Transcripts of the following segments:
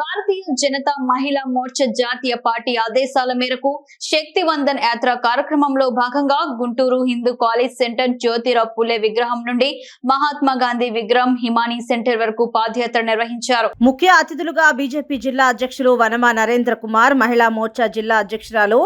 భారతీయ జనతా మహిళా మోర్చా జాతీయ పార్టీ ఆదేశాల మేరకు శక్తివందన్ యాత్ర కార్యక్రమంలో భాగంగా గుంటూరు హిందూ కాలేజ్ సెంటర్ జ్యోతిరావు పులే విగ్రహం నుండి మహాత్మా గాంధీ విగ్రహం హిమానీ సెంటర్ వరకు పాదయాత్ర నిర్వహించారు. ముఖ్య అతిథులుగా బీజేపీ జిల్లా అధ్యక్షులు వనమా నరేంద్ర కుమార్ మహిళా మోర్చా జిల్లా అధ్యక్షురాలు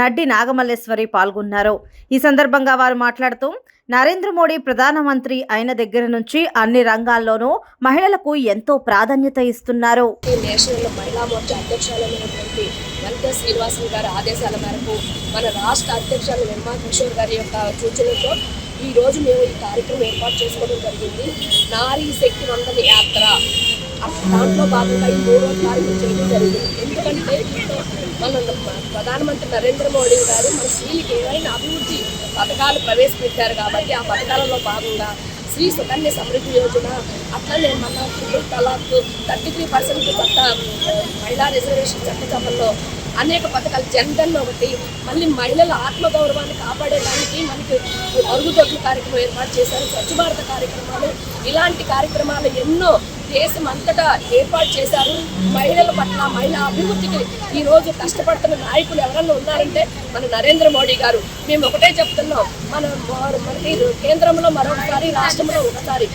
నడ్డి నాగమల్లేశ్వరి పాల్గొన్నారు. ఈ సందర్భంగా వారు మాట్లాడుతూ నరేంద్ర మోడీ ప్రధానమంత్రి అయిన దగ్గర నుంచి అన్ని రంగాల్లోనూ మహిళలకు ఎంతో ప్రాధాన్యత ఇస్తున్నారు. ఈ నేషనల్ మహిళా మోర్చా అధ్యక్షులైనటువంటి వనితా శ్రీనివాసన్ గారి ఆదేశాల మేరకు మన రాష్ట్ర అధ్యక్షులు నిర్మా కిషోర్ గారి యొక్క సూచనలతో ఈ రోజు మేము ఈ కార్యక్రమం ఏర్పాటు చేసుకోవడం జరిగింది. నారీ శక్తి వందన యాత్ర దాంట్లో భాగంగా ఈ మూడో తారీఖు చేయడం జరిగింది. ఎందుకంటే మన ప్రధానమంత్రి నరేంద్ర మోడీ గారు మన స్త్రీలకు ఏవైనా అభివృద్ధి పథకాలు ప్రవేశపెట్టారు కాబట్టి ఆ పథకాలలో భాగంగా స్త్రీ సుకన్య సమృద్ధి యోజన అట్లనే మన తలాక్ థర్టీ త్రీ పర్సెంట్ చట్ట మహిళా రిజర్వేషన్ చట్టసభల్లో అనేక పథకాలు. జన్ధన్ ఒకటి మళ్ళీ మహిళల ఆత్మగౌరవాన్ని కాపాడేదానికి మనకి అరుగుదొడ్లు కార్యక్రమం ఏర్పాటు చేశారు. స్వచ్ఛ భారత కార్యక్రమాలు ఇలాంటి కార్యక్రమాలు ఎన్నో దేశం అంతటా ఏర్పాటు చేశారు. మహిళల పట్ల మహిళా అభివృద్ధికి ఈ రోజు కష్టపడుతున్న నాయకులు ఎవరన్నా ఉన్నారంటే మన నరేంద్ర మోడీ గారు. మేము ఒకటే చెప్తున్నాం మన వారు మనకి కేంద్రంలో మరొకసారి రాష్ట్రంలో ఒకసారి.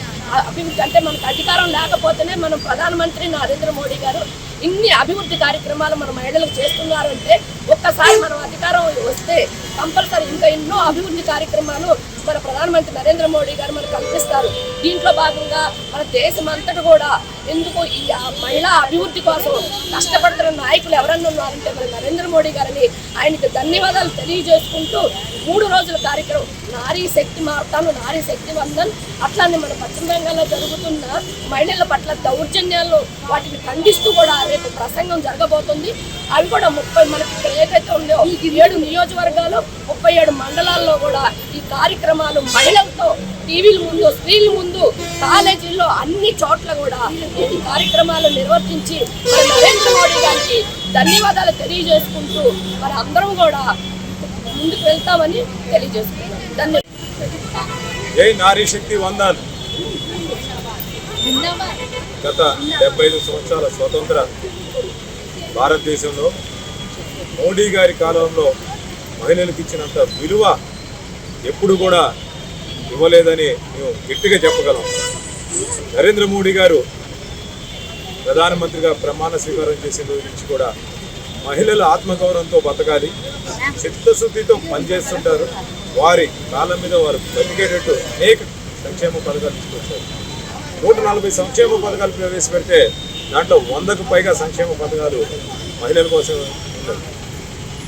అభివృద్ధి అంటే మనకు అధికారం లేకపోతేనే మనం ప్రధానమంత్రి నరేంద్ర మోడీ గారు ఇన్ని అభివృద్ధి కార్యక్రమాలు మన మహిళలకు చేస్తున్నారంటే ఒక్కసారి మనం అధికారం వస్తే కంపల్సరీ ఇంకా ఎన్నో అభివృద్ధి కార్యక్రమాలు మన ప్రధానమంత్రి నరేంద్ర మోడీ గారు మనకు కల్పిస్తారు. దీంట్లో భాగంగా మన దేశం అంతటా కూడా ఎందుకు ఈ ఆ మహిళా అభివృద్ధి కోసం కష్టపడుతున్న నాయకులు ఎవరన్నా ఉన్నారంటే మన నరేంద్ర మోడీ గారిని ఆయనకి ధన్యవాదాలు తెలియజేసుకుంటూ మూడు రోజుల కార్యక్రమం నారీ శక్తి మార్తాను నారీ శక్తి వందన్. అట్లానే మన పశ్చిమ బెంగాల్లో జరుగుతున్న మహిళల పట్ల దౌర్జన్యాలు వాటిని ఖండిస్తూ కూడా రేపు ప్రసంగం జరగబోతుంది. అవి కూడా ముప్పై మనకి ఇక్కడ ఏదైతే ఉందో ఏడు నియోజకవర్గాలు ముప్పై ఏడు మండలాల్లో కూడా ఈ కార్యక్రమాలు మహిళలతో టీవీల ముందు స్క్రీన్ల ముందు కాలేజీల్లో అన్ని చోట్ల కూడా ఈ కార్యక్రమాలు నిర్వర్తించి మన నరేంద్ర మోడీ గారికి ధన్యవాదాలు తెలియజేసుకుంటూ మరి అందరం కూడా ముందుకు వెళ్తామని తెలియజేసుకుంటాం ధన్యవాదాలు. జై నారీ శక్తి వందన్ గత డెబ్బై ఐదు సంవత్సరాల స్వతంత్ర భారతదేశంలో మోడీ గారి కాలంలో మహిళలకు ఇచ్చినంత విలువ ఎప్పుడు కూడా ఇవ్వలేదని మేము గట్టిగా చెప్పగలం. నరేంద్ర మోడీ గారు ప్రధానమంత్రిగా ప్రమాణ స్వీకారం చేసిన రోజు నుంచి కూడా మహిళలు ఆత్మగౌరవంతో బతకాలి చిత్తశుద్ధితో పనిచేస్తుంటారు. వారి కాలం మీద వారు బతికేటట్టు అనేక సంక్షేమ పథకాలు తీసుకొచ్చారు. నూట నలభై సంక్షేమ పథకాలు ప్రవేశపెడితే దాంట్లో వందకు పైగా సంక్షేమ పథకాలు మహిళల కోసం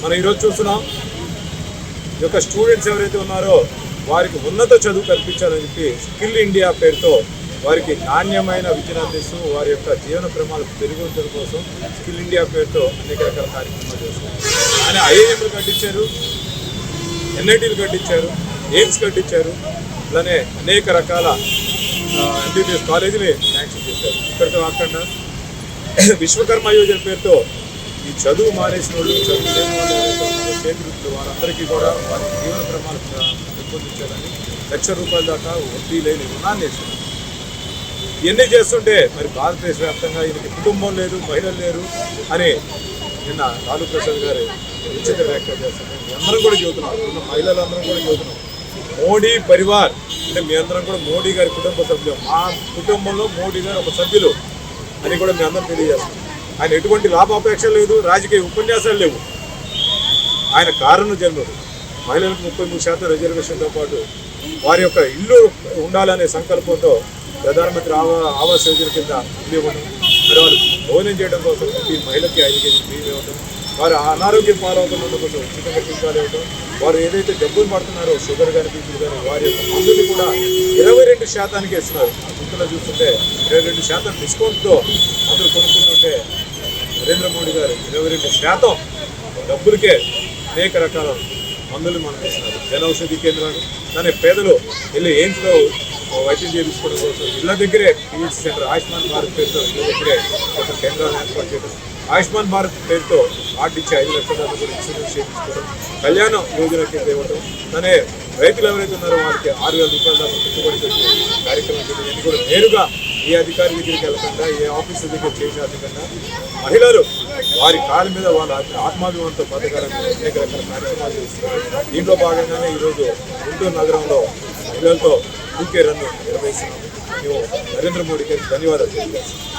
మనం ఈరోజు చూస్తున్నాం యొక్క స్టూడెంట్స్ ఎవరైతే ఉన్నారో వారికి ఉన్నత చదువు కల్పించాలని చెప్పి స్కిల్ ఇండియా పేరుతో వారికి నాణ్యమైన విద్యను అందిస్తూ వారి యొక్క జీవన ప్రమాణాలు పెరుగుదల కోసం స్కిల్ ఇండియా పేరుతో అనేక రకాల కార్యక్రమాలు చేస్తున్నారు ఆయన ఐఐఎంలు కట్టించారు ఎన్ఐటీలు కట్టించారు ఎయిమ్స్ కట్టించారు అలానే అనేక రకాల ఎంబీబీఎస్ కాలేజీని శాంక్షన్ చేశారు. ఇక్కడితో కాకుండా విశ్వకర్మ యోజన పేరుతో ఈ చదువు మానేసిన వాళ్ళు చదువు లేని వాళ్ళు చేతివృత్తులు వారందరికీ కూడా వారి జీవన ప్రమాణాలు పెంపొందించాలని లక్ష రూపాయల దాకా వడ్డీ లేని రుణాన్ని ఇస్తున్నారు ఇవన్నీ చేస్తుంటే మరి భారతదేశ వ్యాప్తంగా ఈయనకి కుటుంబం లేదు మహిళలు లేరు అని నిన్న లాలూ ప్రసాద్ గారు ఉచిత వ్యాఖ్య చేస్తున్నారు అందరం కూడా చెబుతున్నాం ఉన్న మహిళలందరం కూడా చెబుతున్నాం మోడీ పరివార్ అంటే మీ అందరం కూడా మోడీ గారి కుటుంబ సభ్యులు. మా కుటుంబంలో మోడీ గారు ఒక సభ్యులు అని కూడా మీ అందరం తెలియజేస్తున్నాం. ఆయన ఎటువంటి లాభాపేక్ష లేదు రాజకీయ ఉపన్యాసాలు లేవు. ఆయన కారణ జన్ముడు. మహిళలకు ముప్పై మూడు శాతం రిజర్వేషన్తో పాటు వారి యొక్క ఇల్లు ఉండాలనే సంకల్పంతో ప్రధానమంత్రి ఆవా ఆవాస్ యోజన కింద ఇల్లు ఇవ్వడం. మరి వాళ్ళు భోజనం చేయడం కోసం ఈ మహిళకి ఐదు కేజీ బియ్యం ఇవ్వడం. వారు అనారోగ్యం పాలవుతున్నందు కోసం ఉచితంగా టీకాలు ఇవ్వడం. వారు ఏదైతే డబ్బులు పడుతున్నారో షుగర్ కానీ బీపీ కానీ వారి యొక్క మందుని కూడా ఇరవై రెండు శాతానికి ఇస్తున్నారు. ఇందులో చూస్తుంటే ఇరవై రెండు శాతం డిస్కౌంట్తో అందరు కొనుక్కుంటుంటే నరేంద్ర మోడీ గారు ఇరవై రెండు శాతం డబ్బులకే అనేక రకాల మందులు మనకు ఇస్తున్నారు. జనౌషధి కేంద్రాలు కానీ పేదలు వెళ్ళి ఎయిమ్స్లో వైద్యం చేయించుకోవడం కోసం ఇళ్ళ దగ్గరే పిహెచ్ సెంటర్ ఆయుష్మాన్ భారత్ పేరుతో ఇళ్ళ దగ్గరే ఒక కేంద్రాలను ఏర్పాటు చేయడం. ఆయుష్మాన్ భారత్ పేరుతో కార్డు ఐదు లక్షల దాకా ఇన్సూరెన్స్ చేయించుకోవడం. కళ్యాణం యోజన కింద ఇవ్వడం కానీ రైతులు ఎవరైతే ఉన్నారో వాళ్ళకి ఆరు వేల రూపాయల దాకా పెట్టుబడి పెట్టి కార్యక్రమం చేయడం. ఇవన్నీ కూడా నేరుగా ఏ అధికారి దగ్గరికి వెళ్ళకుండా ఏ ఆఫీసర్ దగ్గర చేసేందుకన్నా మహిళలు వారి కాళ్ళ మీద వాళ్ళ ఆత్మాభిమానంతో బతకాలని అనేక రకాల కార్యక్రమాలు చేస్తున్నారు. దీంట్లో భాగంగానే ఈరోజు గుంటూరు నగరంలో మహిళలతో యూకే రన్ను నిర్వహిస్తున్నాం. మేము నరేంద్ర మోడీ గారికి ధన్యవాదాలు తెలియజేస్తున్నాం.